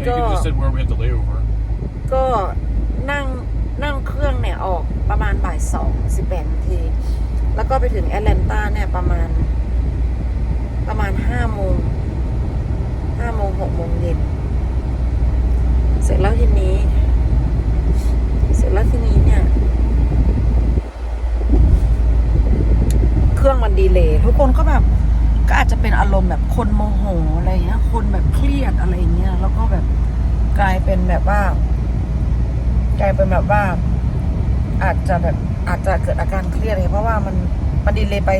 Yeah, you could have said where we had to lay over. ก็นั่งนั่งเครื่องเนี่ยออกประมาณบ่ายสองสิบแปดนาที แล้วก็ไปถึงแอตแลนตาเนี่ยประมาณ ประมาณห้าโมงห้าโมงหกโมงเย็นเสร็จแล้วทีนี้ เสร็จแล้วทีนี้เนี่ย เครื่องมันดีเลยทุกคนก็แบบ ก็อาจจะเป็นอารมณ์แบบคนโมโหอะไรเงี้ย คนแบบเครียดอะไรเงี้ย แล้วก็แบบกลายเป็นแบบว่า กลายเป็นแบบว่า อาจจะแบบอาจจะเกิดอาการเครียดเลยเพราะว่ามันมันดีเลยไป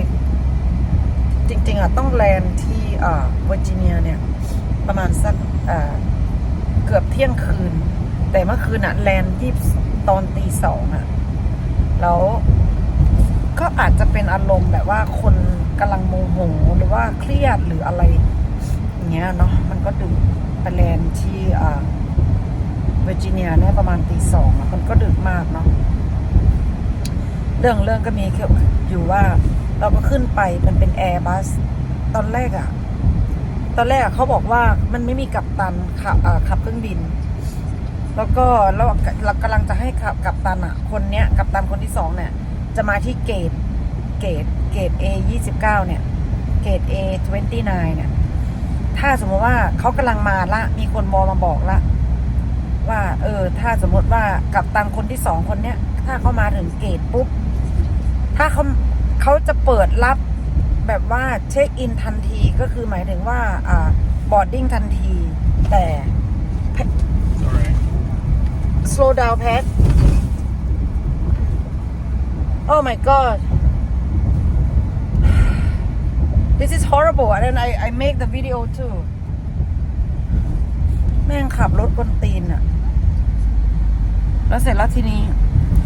จริง ๆอะต้องแลนที่อ่าเวอร์จิเนียเนี่ย ประมาณสักอ่าเกือบเที่ยงคืน แต่เมื่อคืนอะแลนที่ตอนตีสองอะ แล้วก็อาจจะเป็นอารมณ์แบบว่าคนกำลังโม โหหรือว่าเครียดหรืออะไรอย่างเงี้ยเนาะมันก็ดึกไปแลนที่อ่าเวอร์จิเนียเนี่ยประมาณตีสองมันก็ดึกมากเนาะเรื่องเรื่องก็มีแค่อยู่ว่าเราก็ขึ้นไปมันเป็นแอร์บัสตอนแรกอะตอนแรกเขาบอกว่ามันไม่มีกัปตันขับขับเครื่องบิน แล้วก็เราเรากำลังจะให้ขับกัปตันอะคนเนี้ยกัปตันคนที่สองเนี่ย จะมาที่เกตเกตเกต A ยี่สิบเก้าเนี่ย เกต A 29เนี่ยถ้าสมมติว่าเขากำลังมาละ มีคนวอลมาบอกละ ว่า เออ ถ้าสมมติว่ากับตังคนที่สองคนเนี้ย ถ้าเขามาถึงเกตปุ๊บ ถ้าเขาเขาจะเปิดรับแบบว่าเช็คอินทันทีก็คือหมายถึงว่า อ่าบอร์ดดิ้งทันที แต่ Sorry. slow down Pat oh my god this is horrible and then I I make the video too แม่งขับรถบนตีนอะแล้วเสร็จแล้วทีนี้